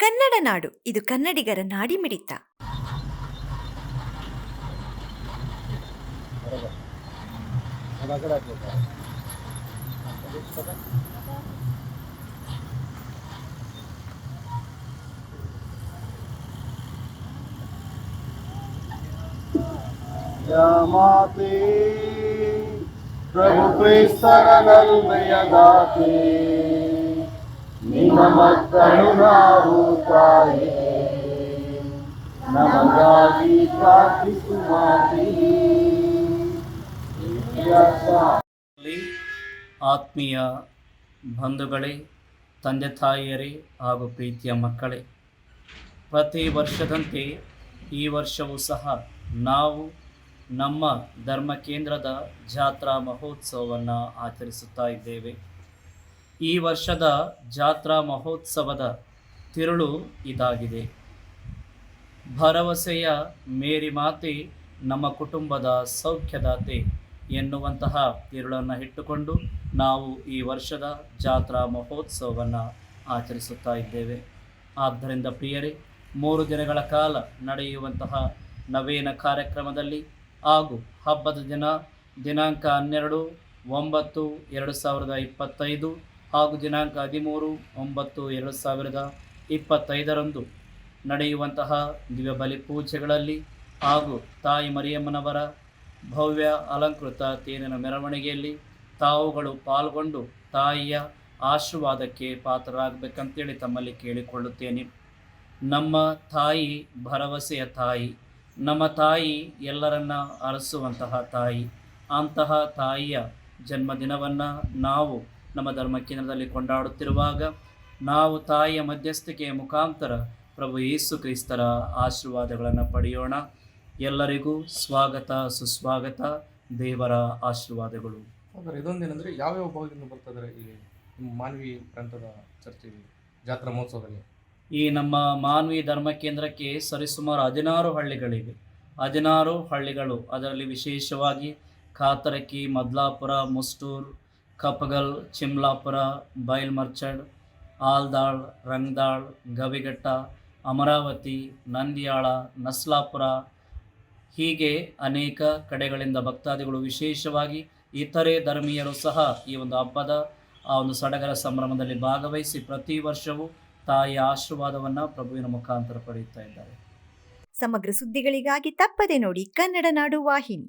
ಕನ್ನಡ ನಾಡು. ಇದು ಕನ್ನಡಿಗರ ನಾಡಿ ಮಿಡಿತ ಪ್ರಭು ಕ್ರೈಸ್ತರ ನಲ್ಮೆಯ ದಾತೆ. ನಾವು ತಾಯಿ ನಮಗಾಗಿ ಆತ್ಮೀಯ ಬಂಧುಗಳೇ, ತಂದೆ ತಾಯಿಯರೇ ಹಾಗೂ ಪ್ರೀತಿಯ ಮಕ್ಕಳೇ, ಪ್ರತಿ ವರ್ಷದಂತೆ ಈ ವರ್ಷವೂ ಸಹ ನಾವು ನಮ್ಮ ಧರ್ಮ ಕೇಂದ್ರದ ಜಾತ್ರಾ ಮಹೋತ್ಸವವನ್ನು ಆಚರಿಸುತ್ತಾ ಇದ್ದೇವೆ. ಈ ವರ್ಷದ ಜಾತ್ರಾ ಮಹೋತ್ಸವದ ತಿರುಳು ಇದಾಗಿದೆ. ಭರವಸೆಯ ಮೇರಿ ಮಾತೆ ನಮ್ಮ ಕುಟುಂಬದ ಸೌಖ್ಯದಾತೆ ಎನ್ನುವಂತಹ ತಿರುಳನ್ನು ಇಟ್ಟುಕೊಂಡು ನಾವು ಈ ವರ್ಷದ ಜಾತ್ರಾ ಮಹೋತ್ಸವವನ್ನು ಆಚರಿಸುತ್ತಾ ಇದ್ದೇವೆ. ಆದ್ದರಿಂದ ಪ್ರಿಯರೇ, ಮೂರು ದಿನಗಳ ಕಾಲ ನಡೆಯುವಂತಹ ನವೀನ ಕಾರ್ಯಕ್ರಮದಲ್ಲಿ ಹಾಗೂ ಹಬ್ಬದ ದಿನ ದಿನಾಂಕ ಹನ್ನೆರಡು, ಒಂಬತ್ತು, ಎರಡು ಸಾವಿರದ ಇಪ್ಪತ್ತೈದು ಹಾಗೂ ದಿನಾಂಕ ಹದಿಮೂರು ಒಂಬತ್ತು ಎರಡು ಸಾವಿರದ ಇಪ್ಪತ್ತೈದರಂದು ನಡೆಯುವಂತಹ ದಿವ್ಯ ಬಲಿ ಪೂಜೆಗಳಲ್ಲಿ ಹಾಗೂ ತಾಯಿ ಮರಿಯಮ್ಮನವರ ಭವ್ಯ ಅಲಂಕೃತ ತೇನಿನ ಮೆರವಣಿಗೆಯಲ್ಲಿ ತಾವುಗಳು ಪಾಲ್ಗೊಂಡು ತಾಯಿಯ ಆಶೀರ್ವಾದಕ್ಕೆ ಪಾತ್ರರಾಗಬೇಕಂತೇಳಿ ತಮ್ಮಲ್ಲಿ ಕೇಳಿಕೊಳ್ಳುತ್ತೇನೆ. ನಮ್ಮ ತಾಯಿ ಭರವಸೆಯ ತಾಯಿ, ನಮ್ಮ ತಾಯಿ ಎಲ್ಲರನ್ನ ಅರಸುವಂತಹ ತಾಯಿ, ಅಂತಹ ತಾಯಿಯ ಜನ್ಮದಿನವನ್ನು ನಾವು ನಮ್ಮ ಧರ್ಮ ಕೇಂದ್ರದಲ್ಲಿ ಕೊಂಡಾಡುತ್ತಿರುವಾಗ ನಾವು ತಾಯಿಯ ಮಧ್ಯಸ್ಥಿಕೆಯ ಮುಖಾಂತರ ಪ್ರಭು ಯೇಸು ಕ್ರಿಸ್ತರ ಆಶೀರ್ವಾದಗಳನ್ನು ಪಡೆಯೋಣ. ಎಲ್ಲರಿಗೂ ಸ್ವಾಗತ ಸುಸ್ವಾಗತ ದೇವರ ಆಶೀರ್ವಾದಗಳು. ಇದೊಂದೇನೆಂದರೆ ಯಾವ್ಯಾವ ಭಾಗದಿಂದ ಬರ್ತದೆ ಇದ್ದಾರೆ ಈ ಮಾನವಿ ಪ್ರಾಂತದ ಚರ್ಚೆ ಜಾತ್ರಾ ಮಹೋತ್ಸವದಲ್ಲಿ? ಈ ನಮ್ಮ ಮಾನವೀಯ ಧರ್ಮ ಕೇಂದ್ರಕ್ಕೆ ಸರಿಸುಮಾರು ಹದಿನಾರು ಹಳ್ಳಿಗಳಿವೆ. ಹದಿನಾರು ಹಳ್ಳಿಗಳು. ಅದರಲ್ಲಿ ವಿಶೇಷವಾಗಿ ಕಾತರಕಿ ಮದ್ಲಾಪುರ ಮುಸ್ಟೂರ್ ಕಪಗಲ್ ಚಿಮ್ಲಾಪುರ, ಬೈಲ್ ಮರ್ಚಡ್ ಆಲ್ದಾಳ್ ರಂಗ್ದಾಳ್, ಗವಿಘಟ್ಟ, ಅಮರಾವತಿ, ನಂದಿಯಾಳ, ನಸ್ಲಾಪುರ ಹೀಗೆ ಅನೇಕ ಕಡೆಗಳಿಂದ ಭಕ್ತಾದಿಗಳು ವಿಶೇಷವಾಗಿ ಇತರೆ ಧರ್ಮೀಯರು ಸಹ ಈ ಒಂದು ಹಬ್ಬದ ಆ ಒಂದು ಸಡಗರ ಸಂಭ್ರಮದಲ್ಲಿ ಭಾಗವಹಿಸಿ ಪ್ರತಿ ವರ್ಷವೂ ತಾಯಿಯ ಆಶೀರ್ವಾದವನ್ನು ಪ್ರಭುವಿನ ಮುಖಾಂತರ ಪಡೆಯುತ್ತಾ ಇದ್ದಾರೆ. ಸಮಗ್ರ ಸುದ್ದಿಗಳಿಗಾಗಿ ತಪ್ಪದೆ ನೋಡಿ ಕನ್ನಡ ನಾಡು ವಾಹಿನಿ.